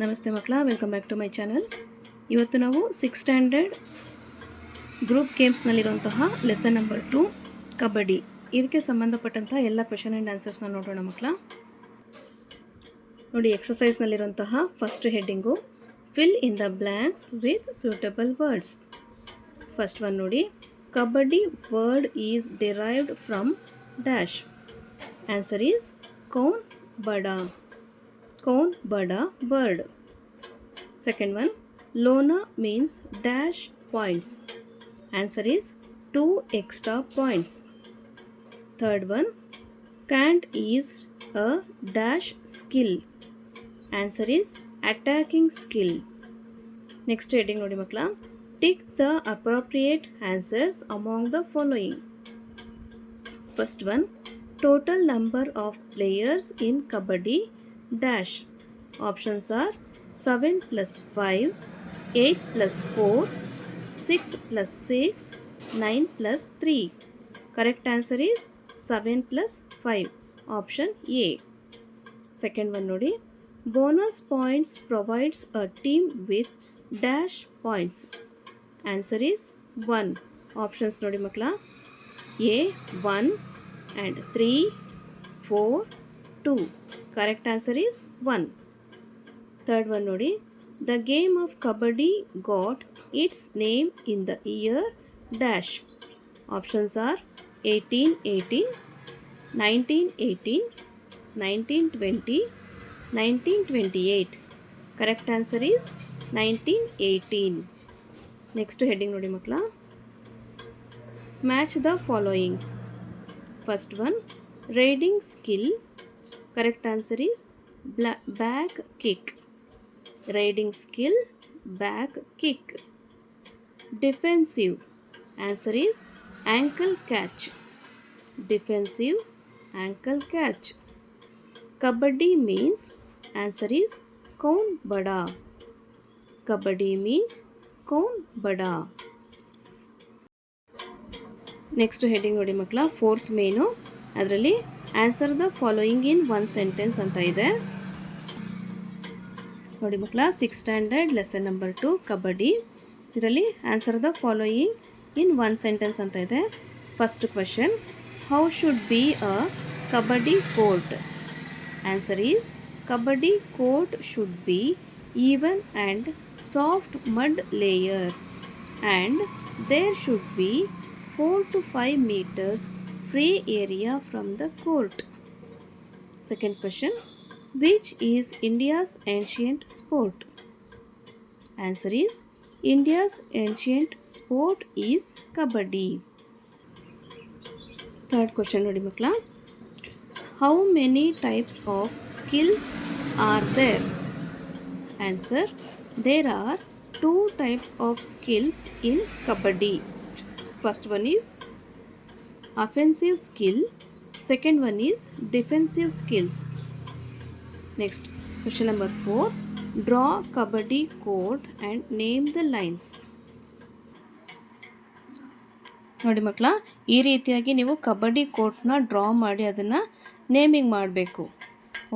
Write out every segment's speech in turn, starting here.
ನಮಸ್ತೆ ಮಕ್ಕಳ welcome back to my channel ಇವತ್ತು ನಾವು ಸಿಕ್ಸ್ ಸ್ಟ್ಯಾಂಡರ್ಡ್ ಗ್ರೂಪ್ ಗೇಮ್ಸ್ನಲ್ಲಿರುವಂತಹ ಲೆಸನ್ ನಂಬರ್ ಟು ಕಬಡ್ಡಿ. ಇದಕ್ಕೆ ಸಂಬಂಧಪಟ್ಟಂಥ ಎಲ್ಲ ಕ್ವೆಶನ್ ಆ್ಯಂಡ್ ಆನ್ಸರ್ಸ್ನ ನೋಡೋಣ ಮಕ್ಕಳ. ನೋಡಿ ಎಕ್ಸಸೈಸ್ನಲ್ಲಿರುವಂತಹ first heading fill in the blanks with suitable words first one ನೋಡಿ, kabaddi word is derived from dash answer is Kaun ಬಡ. कौन बड़ा bird second one lona means dash points answer is two extra points third one can't is a dash skill answer is attacking skill next heading ನೋಡಿ ಮಕ್ಕಳ tick the appropriate answers among the following first one total number of players in kabaddi Dash options are 7 plus 5 8 plus 4 6 plus 6 9 plus 3 correct answer is 7 plus 5 option a second one nodi bonus points provides a team with dash points answer is 1 options nodi makla a 1 and 3 4 2 correct answer is 1 third one nodi the game of kabaddi got its name in the year dash. Options are 1818 1918 1920 1928 correct answer is 1918 next to heading nodi makla match the followings. First one raiding skill correct answer is back kick riding skill back kick defensive answer is ankle catch defensive ankle catch kabaddi means answer is kaun bada kabaddi means kaun bada next heading ನೋಡಿ ಮಕ್ಕಳ fourth main ಅದರಲ್ಲಿ answer the following in one sentence ಅಂತ ಇದೆ. ನೋಡಿ ಮಕ್ಕಳ six standard lesson number two kabaddi. ಇದರಲ್ಲಿ answer the following in one sentence ಅಂತ ಇದೆ. First question how should be a kabaddi court answer is kabaddi court should be even and soft mud layer and there should be 4 to 5 meters free area from the court. Second question Which is India's ancient sport? Answer is India's ancient sport is Kabaddi. Third question ನೋಡಿ ಮಕ್ಕಳ How many types of skills are there? Answer There are two types of skills in Kabaddi. First one is offensive skill second one is defensive skills next question number four draw kabaddi court and name the lines ನೋಡಿ ಮಕ್ಕಳ, ಈ ರೀತಿಯಾಗಿ ನೀವು ಕಬಡ್ಡಿ ಕೋರ್ಟ್ನ draw ಮಾಡಿ ಅದನ್ನು naming ಮಾಡಬೇಕು.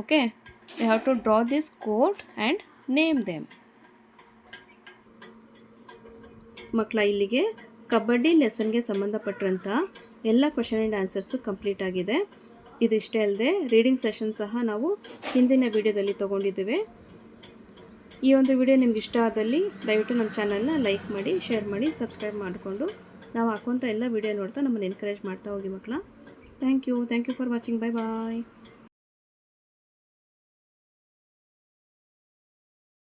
Okay you have to draw this court and name them ಮಕ್ಕಳ, ಇಲ್ಲಿಗೆ ಕಬಡ್ಡಿ ಲೆಸನ್ಗೆ ಸಂಬಂಧಪಟ್ಟಂಥ ಎಲ್ಲ ಕ್ವಶನ್ ಆ್ಯಂಡ್ ಆನ್ಸರ್ಸು ಕಂಪ್ಲೀಟ್ ಆಗಿದೆ. ಇದಿಷ್ಟೇ ಅಲ್ಲದೆ ರೀಡಿಂಗ್ ಸೆಷನ್ ಸಹ ನಾವು ಹಿಂದಿನ ವಿಡಿಯೋದಲ್ಲಿ ತೊಗೊಂಡಿದ್ದೇವೆ. ಈ ಒಂದು ವಿಡಿಯೋ ನಿಮ್ಗೆ ಇಷ್ಟ ಆದಲ್ಲಿ ದಯವಿಟ್ಟು ನಮ್ಮ ಚಾನಲ್ನ ಲೈಕ್ ಮಾಡಿ ಶೇರ್ ಮಾಡಿ ಸಬ್ಸ್ಕ್ರೈಬ್ ಮಾಡಿಕೊಂಡು ನಾವು ಹಾಕುವಂಥ ಎಲ್ಲ ವಿಡಿಯೋ ನೋಡ್ತಾ ನಮ್ಮನ್ನು ಎನ್ಕರೇಜ್ ಮಾಡ್ತಾ ಹೋಗಿ ಮಕ್ಕಳ. Thank you thank you for watching bye bye